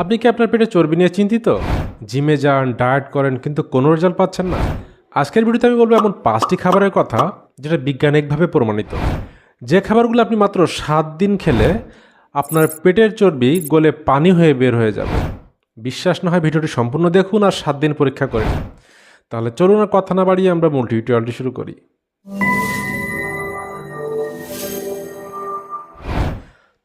আপনি কি আপনার পেটে চর্বি নিয়ে চিন্তিত? জিমে যান, ডায়েট করেন, কিন্তু কোনো রেজাল্ট পাচ্ছেন না। আজকের ভিডিওতে আমি বলব এমন পাঁচটি খাবারের কথা যেটা বিজ্ঞানিকভাবে প্রমাণিত। যে খাবারগুলো আপনি মাত্র সাত দিন খেলে আপনার পেটের চর্বি গলে পানি হয়ে বের হয়ে যাবে। বিশ্বাস না হয় ভিডিওটি সম্পূর্ণ দেখুন আর সাত দিন পরীক্ষা করে নিন। তাহলে চলুন আর কথা না বাড়িয়ে আমরা মূল টিউটোরিয়ালটি শুরু করি।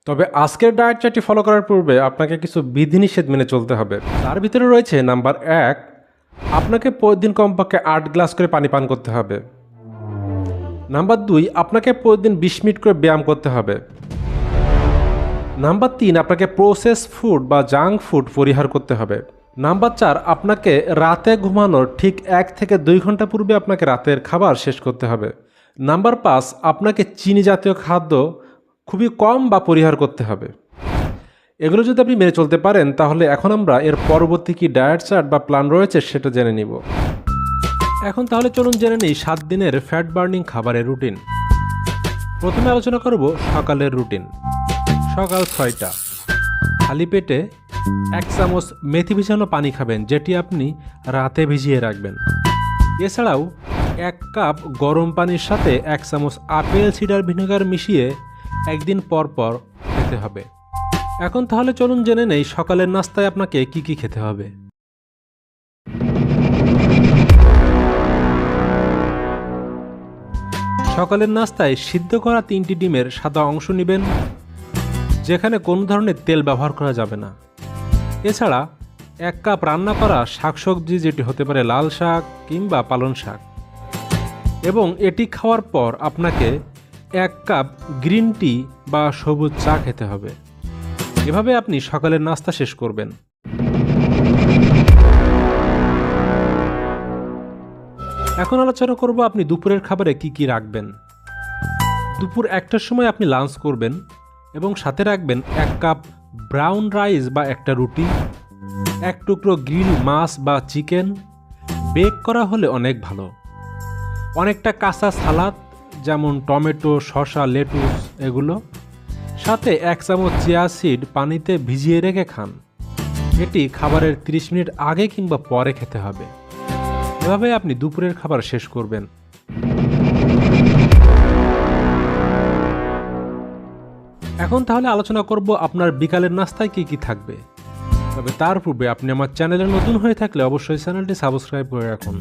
তবে আজকের ডায়েট চার্টটি ফলো করার পূর্বে আপনাকে কিছু বিধিনিষেধ মেনে চলতে হবে। তার ভিতরে রয়েছে নাম্বার এক, আপনাকে প্রতিদিন কমপক্ষে আট গ্লাস করে পানি পান করতে হবে। নাম্বার দুই, আপনাকে প্রতিদিন বিশ মিনিট করে ব্যায়াম করতে হবে। নাম্বার তিন, আপনাকে প্রসেস ফুড বা জাঙ্ক ফুড পরিহার করতে হবে। নাম্বার চার, আপনাকে রাতে ঘুমানোর ঠিক এক থেকে দুই ঘণ্টা পূর্বে আপনাকে রাতের খাবার শেষ করতে হবে। নাম্বার পাঁচ, আপনাকে চিনি জাতীয় খাদ্য খুবই কম বা পরিহার করতে হবে। এগুলো যদি আপনি মেনে চলতে পারেন, তাহলে এখন আমরা এর পরবর্তী কি ডায়েট চার্ট বা প্ল্যান রয়েছে সেটা জেনে নিব। এখন তাহলে চলুন জেনে নিই সাত দিনের ফ্যাট বার্নিং খাবারের রুটিন। প্রথমে আলোচনা করব সকালের রুটিন। সকাল ছয়টা। খালি পেটে এক চামচ মেথি ভিজানো পানি খাবেন, যেটি আপনি রাতে ভিজিয়ে রাখবেন। এছাড়াও এক কাপ গরম পানির সাথে এক চামচ আপেল, সিডার ভিনেগার মিশিয়ে একদিন পর পর খেতে হবে। এখন তাহলে চলুন জেনে নেই সকালের নাস্তায় আপনাকে কি কি খেতে হবে। সকালের নাস্তায় সিদ্ধ করা তিনটি ডিমের সাদা অংশ নেবেন, যেখানে কোনো ধরনের তেল ব্যবহার করা যাবে না। এছাড়া এক কাপ রান্না করা শাকসবজি যেটি হতে পারে লাল শাক কিংবা পালং শাক। এবং এটি খাওয়ার পর আপনাকে এক কাপ গ্রিন টি বা সবুজ চা খেতে হবে। এভাবে আপনি সকালের নাস্তা শেষ করবেন। এখন আলোচনা করব আপনি দুপুরের খাবারে কি কি রাখবেন। দুপুর একটার সময় আপনি লাঞ্চ করবেন এবং সাথে রাখবেন এক কাপ ব্রাউন রাইস বা একটা রুটি, এক টুকরো গ্রিল মাছ বা চিকেন। বেক করা হলে অনেক ভালো। অনেকটা কাঁচা সালাদ যেমন টমেটো, শসা, লেটুস এগুলো। সাথে এক চামচ চিয়া সিড পানিতে ভিজিয়ে রেখে খান। এটি খাবারের 30 মিনিট আগে কিংবা পরে খেতে হবে। এভাবে আপনি দুপুরের খাবার শেষ করবেন। এখন তাহলে আলোচনা করব আপনার বিকালের নাস্তায় কি কি থাকবে। তবে তার পূর্বে আপনি আমার চ্যানেলে নতুন হয়ে থাকলে অবশ্যই চ্যানেলটি সাবস্ক্রাইব করে রাখুন।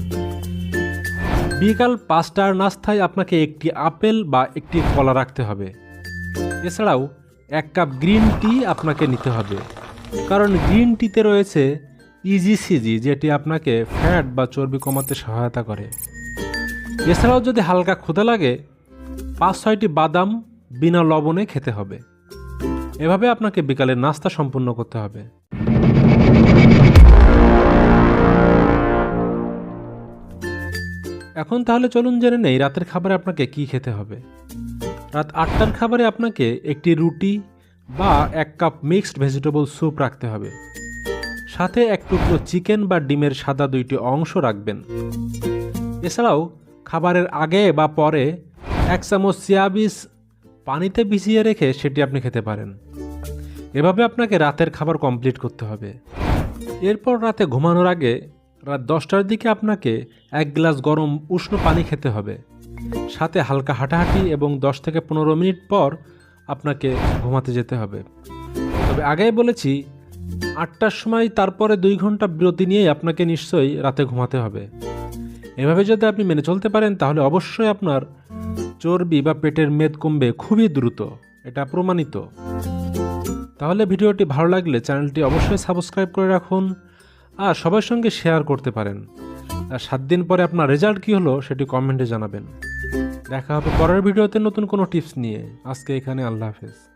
বিকাল পাঁচটার নাস্তায় আপনাকে একটি আপেল বা একটি কলা রাখতে হবে। এছাড়াও এক কাপ গ্রিন টি আপনাকে নিতে হবে। কারণ গ্রিন টিতে রয়েছে ইজিসিজি যেটি আপনাকে ফ্যাট বা চর্বি কমাতে সহায়তা করে। এছাড়াও যদি হালকা ক্ষুধা লাগে, পাঁচ ছয়টি বাদাম বিনা লবণে খেতে হবে। এভাবে আপনাকে বিকালের নাস্তা সম্পূর্ণ করতে হবে। এখন তাহলে চলুন জেনে নেই রাতের খাবারে আপনাকে কি খেতে হবে। রাত আটটার খাবারে আপনাকে একটি রুটি বা এক কাপ মিক্সড ভেজিটেবল স্যুপ রাখতে হবে। সাথে এক টুকরো চিকেন বা ডিমের সাদা দুইটি অংশ রাখবেন। এছাড়াও খাবারের আগে বা পরে এক চামচ সিয়াবিস পানিতে ভিজিয়ে রেখে সেটি আপনি খেতে পারেন। এভাবে আপনাকে রাতের খাবার কমপ্লিট করতে হবে। এরপর রাতে ঘুমানোর আগে রাত দশটার দিকে আপনাকে এক গ্লাস গরম উষ্ণ পানি খেতে হবে। সাথে হালকা হাঁটাহাঁটি এবং দশ থেকে পনেরো মিনিট পর আপনাকে ঘুমাতে যেতে হবে। তবে আগেই বলেছি, আটটার সময় তারপরে দুই ঘণ্টা বিরতি নিয়েই আপনাকে নিশ্চয়ই রাতে ঘুমাতে হবে। এভাবে যদি আপনি মেনে চলতে পারেন, তাহলে অবশ্যই আপনার চর্বি বা পেটের মেদ কমবে খুবই দ্রুত। এটা প্রমাণিত। তাহলে ভিডিওটি ভালো লাগলে চ্যানেলটি অবশ্যই সাবস্ক্রাইব করে রাখুন। আর সবার সঙ্গে শেয়ার করতে পারেন। আর সাত দিন পরে আপনার রেজাল্ট কী হলো সেটি কমেন্টে জানাবেন। দেখা হবে পরের ভিডিওতে নতুন কোনো টিপস নিয়ে। আজকে এখানে আল্লাহ হাফেজ।